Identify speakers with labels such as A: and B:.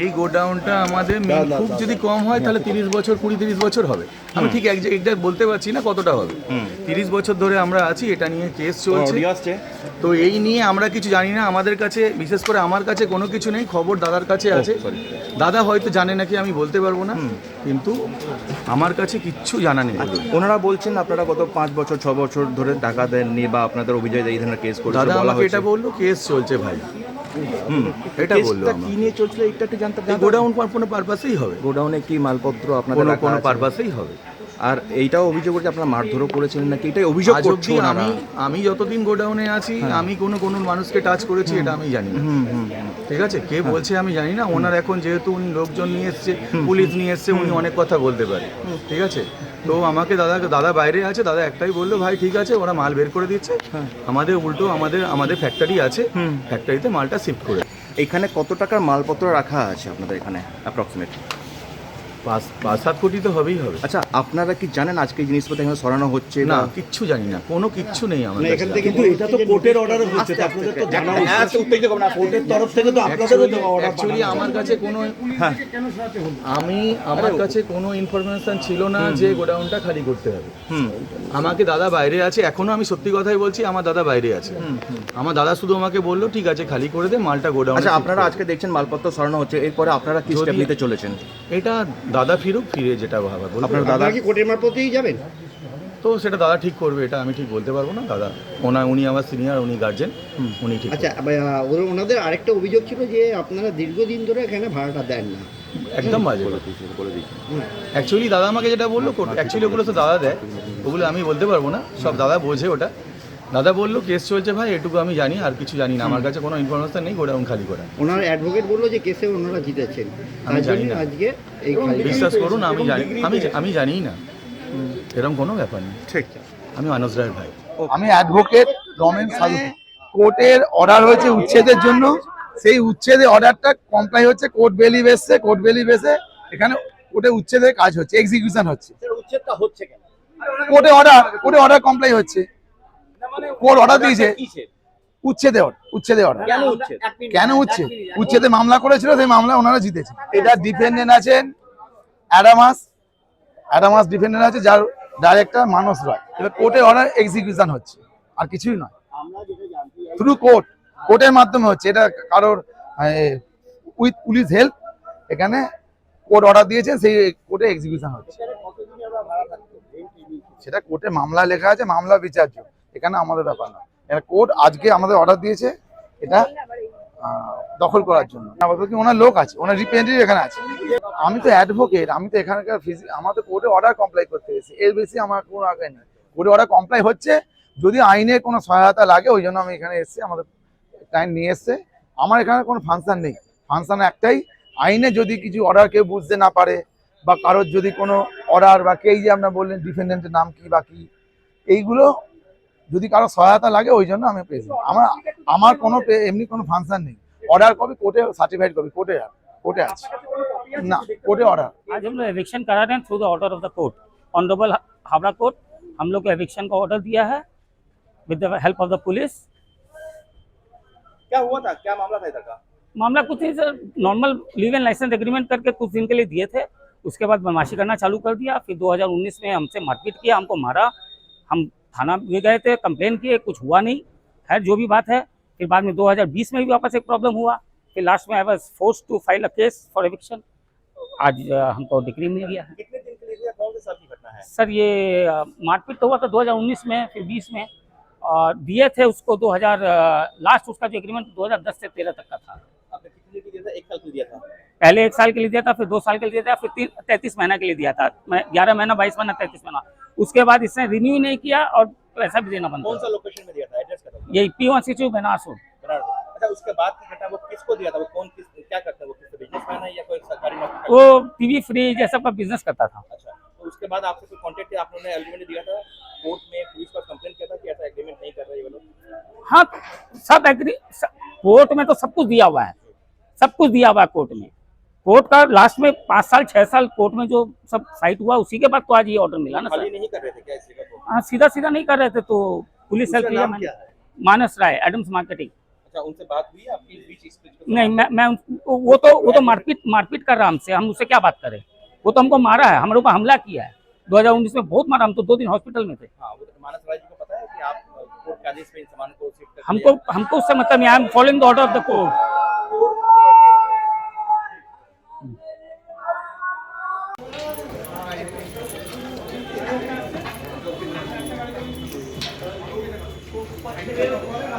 A: এই গোডাউনটা আমাদের খুব যদি কম হয় তাহলে তিরিশ বছর কুড়ি তিরিশ বছর হবে। আমি ঠিক এক বলতে পারছি না কতটা হবে। তিরিশ বছর ধরে আমরা আছি এটা নিয়ে কেস চলছে। তো এই নিয়ে আমরা কিছু জানি না আমাদের কাছে বিশেষ করে আমার কাছে কোনো কিছু নেই খবর দাদার কাছে আছে। দাদা হয়তো জানে নাকি আমি বলতে পারব না। কিন্তু আমার কাছে কিচ্ছু জানা নেই।
B: ওনারা বলছেন আপনারা গত পাঁচ বছর ছ বছর ধরে টাকা দেননি বা আপনাদের অভিযোগ এই ধরনের কেস করছে
A: দাদা আমাকে এটা বলল কেস চলছে ভাই।
B: হুম
A: এটা বলল।
B: কি নিয়ে চলছিল এটা একটু জানতে
A: গোডাউন কোনো পারপাসেই হবে?
B: গোডাউনে কি মালপত্র আপনাদের
A: কোনো পারপাসেই হবে।
B: আর এইটাও অভিযোগ করছে আপনারা মারধরও করেছিলেন নাকি? এটাই অভিযোগ করছে
A: আমি আমি যতদিন গোডাউনে আছি আমি কোনো কোনো মানুষকে টাচ করেছি এটা আমি জানি না। ঠিক আছে? কে বলছে আমি জানি না। ওনার এখন যেহেতু উনি লোকজন নিয়ে এসছে পুলিশ নিয়ে এসছে উনি অনেক কথা বলতে পারে। ঠিক আছে? তো আমাকে দাদা দাদা বাইরে আছে দাদা একটাই বলল ভাই ঠিক আছে ওরা মাল বের করে দিচ্ছে। আমাদের উল্টো আমাদের আমাদের ফ্যাক্টরি আছে। ফ্যাক্টরিতে মালটা শিফট করে।
B: এখানে কত টাকার মালপত্র রাখা আছে আপনাদের এখানে অ্যাপ্রক্সিমেট
A: পাঁচ পাঁচ সাত কোটি তো হবেই হবে।
B: আচ্ছা আপনারা কি জানেন আজকে এই জিনিসপত্র এখানে সরানো হচ্ছে
A: না
B: না
A: কিচ্ছু জানি না কোনো কিচ্ছু নেই আমার কাছে।
C: কিন্তু এটা তো কোর্টের অর্ডার হচ্ছে তো আপনাদের তো জানা উচিত। কোর্টের তরফ থেকে তো আপনাদেরও তো অর্ডার
A: অ্যাকচুয়ালি আমার কাছে কোনো আমি আমার কাছে কোনো ইনফরমেশন ছিল না যে গোডাউনটা খালি করতে হবে।
B: হুম।
A: আমাকে দাদা বাইরে আছে এখনও আমি সত্যি কথাই বলছি আমার দাদা বাইরে আছে। আমার দাদা শুধু আমাকে বলল ঠিক আছে খালি করে দে মালটা গোডাউন
B: আচ্ছা আপনারা আজকে দেখছেন মালপত্র সরানো হচ্ছে এরপরে আপনারা কি স্টেপ নিতে চলেছেন?
A: এটা দাদা ফিরুক ফিরে যেটা বলবে।
B: আপনার দাদা
C: কি কোর্টের মারফতেই যাবেন?
A: তো সেটা দাদা ঠিক করবে এটা আমি ঠিক বলতে পারব না দাদা। ওনা উনি আমার সিনিয়র উনি গার্জেন উনি ঠিক
C: আচ্ছা ওনাদের আরেকটা অভিযোগ ছিল যে আপনারা দীর্ঘদিন ধরে এখানে ভাড়াটা দেন না।
A: একদম বাজে। অ্যাকচুয়ালি দাদা আমাকে যেটা বলল অ্যাকচুয়ালি ওগুলো তো দাদা দেয়। ওগুলো আমি বলতে পারব না সব দাদা বোঝে ওটা। দাদা বলল কেস চলছে ভাই এটুকু আমি জানি আর কিছু জানি না। আমার কাছে কোনো ইনফরমেশন নেই গোডাউন খালি করা।
C: ওনার অ্যাডভোকেট বলল যে কেসে ওনারা জিতেছেন।
A: আমি জানি না।
C: আজকে এই খালি-
A: বিশ্বাস করুন আমি জানি আমি আমি জানি না। এরকম কোনো ব্যাপার নেই।
B: ঠিক।
A: আমি মানস রায়ের ভাই।
D: আমি অ্যাডভোকেট রমেন সাধু। কোর্টের অর্ডার হয়েছে উচ্ছেদের জন্য। সেই উচ্ছেদের অর্ডারটা কমপ্লাই হচ্ছে কোর্ট বেলি বেসে কোর্ট বেলি বেসে এখানে কোর্টে উচ্ছেদের কাজ হচ্ছে এক্সিকিউশন হচ্ছে। কোর্টে অর্ডার কোর্টে অর্ডার কমপ্লাই হচ্ছে। কোর্ট অর্ডার দিয়েছে? উচ্ছেদে উচ্ছেদে অর্ডার কেন উচ্ছে উচ্ছেদে? মামলা করেছিল সেই মামলা ওনারা জিতেছে এটা ডিপেন্ডেন্ট আছেন অ্যাডামাস অ্যাডামাস ডিপেন্ডেন্ট আছে যার ডাইরেক্টর মানস রয়। এবার কোর্টে অর্ডার এক্সিকিউশন হচ্ছে আর কিছুই নয়। থ্রু কোর্ট কোর্টের মাধ্যমে হচ্ছে। এটা কারোর উইথ পুলিশ হেল্প এখানে কোর্ট অর্ডার দিয়েছে সেই কোর্টে এক্সিকিউশন হচ্ছে। সেটা কোর্টে মামলা লেখা আছে মামলা বিচার্য এখানে আমাদের ব্যাপার না এটা কোর্ট আজকে আমাদের অর্ডার দিয়েছে, এটা দখল করার জন্য। কি ওনার লোক আছে, ওনার রিপ্রেজেন্টেটিভ এখানে আছে। আমি তো অ্যাডভোকেট আমি তো এখানকার ফিজি আমার তো কোর্টে অর্ডার কমপ্লাই করতে এসেছি। এর বেশি আমার কোনো আগে নেই। কোর্টে অর্ডার কমপ্লাই হচ্ছে, যদি আইনে কোনো সহায়তা লাগে, ওই জন্য আমি এখানে এসেছি, আমাদের টাইম নিয়ে এসছে। আমার এখানে কোনো ফাংশান নেই। ফাংশান একটাই, আইনে যদি কিছু অর্ডার কেউ বুঝতে না পারে, বা কারোর যদি কোনো অর্ডার বা কে যে আপনার বললেন ডিফেন্ডেন্টের নাম কি বা কি, এইগুলো যদি কারো সহায়তা লাগে ওই জন্য আমি পেয়েছি আমার আমার কোনো পে- এমনি কোনো ফাংশন নেই অর্ডার কপি কোর্টে সার্টিফাইড কপি কোর্টে কোর্টে আছে না কোর্টে অর্ডার
E: आज हम लोग एविक्शन करा रहे हैं through the order of the court honourable Howrah court हम लोग को एविक्शन का ऑर्डर दिया है with the help of the police
B: क्या हुआ था क्या मामला था इधर का
E: मामला कुछ नहीं sir normal leave and licence agreement करके कुछ दिन के लिए दिए थे उसके बाद बदमाशी करना चालू कर दिया फिर 2019 में हमसे मारपीट किया हमको मारा हम थाना भी गए थे कंप्लेन किए कुछ हुआ नहीं। खैर जो भी बात है फिर बाद में 2020 में भी वापस एक प्रॉब्लम हुआ। फिर लास्ट में I was force to file a case for eviction आज हमको डिग्री मिल गया है।
B: कितने दिन के लिए कौन से घटना है?
E: सर ये मारपीट तो हुआ था 2019 में फिर 20 में। और दिए थे उसको 2000 अ, लास्ट उसका जो एग्रीमेंट 2010 से 13 तक का था।
B: आपने कितने के लिए एक साल के लिए दिया था?
E: पहले एक साल के लिए दिया था फिर दो साल के लिए दिया था फिर तीन तैंतीस महीना के लिए दिया था। मैं ग्यारह महीना बाईस महीना तैंतीस महीना। उसके बाद इसने रिन्यू नहीं किया और पैसा भी देना बंद
B: कौन सा लोकेशन में दिया था? एड्रेस क्या था
E: ये P one six Banaras
B: road अच्छा उसके बाद की घटना वो किसको दिया था? वो कौन किस क्या करता है? वो किस बिजनेसमैन है या कोई सरकारी नौकरी
E: वो टीवी सब का बिज़नेस करता था।
B: अच्छा तो उसके बाद आपसे कोई कांटेक्ट किया आपने एग्रीमेंट दिया था? कोर्ट में पुलिस पर कंप्लेंट किया था कि ऐसा एग्रीमेंट नहीं कर रहे ये लोग?
E: हाँ सब एग्री कोर्ट में तो सब कुछ दिया हुआ है। सब कुछ दिया हुआ है कोर्ट में। कोर्ट का लास्ट में पाँच साल छह साल कोर्ट में जो सब साइट हुआ उसी के बाद तो आज ये ऑर्डर मिला ना सर।
B: नहीं कर रहे थे क्या
E: हाँ सीधा सीधा नहीं कर रहे थे तो पुलिस हेल्प किया मानस राय एडम्स मार्केटिंग।
B: अच्छा उनसे बात हुई आपकी बीच
E: नहीं मैं मैं वो तो वो तो मारपीट मारपीट कर रहा हमसे हम उससे क्या बात करें? वो तो हमको मारा है हमारे ऊपर हमला किया है। 2019 में बहुत मारा हम तो दो दिन हॉस्पिटल में थे।
B: हाँ वो तो मानस राय जी को पता है कि आप कोर्ट के आदेश पे इन सामान को शिफ्ट
E: हमको हमको उससे मतलब I am following the order of the court Gracias.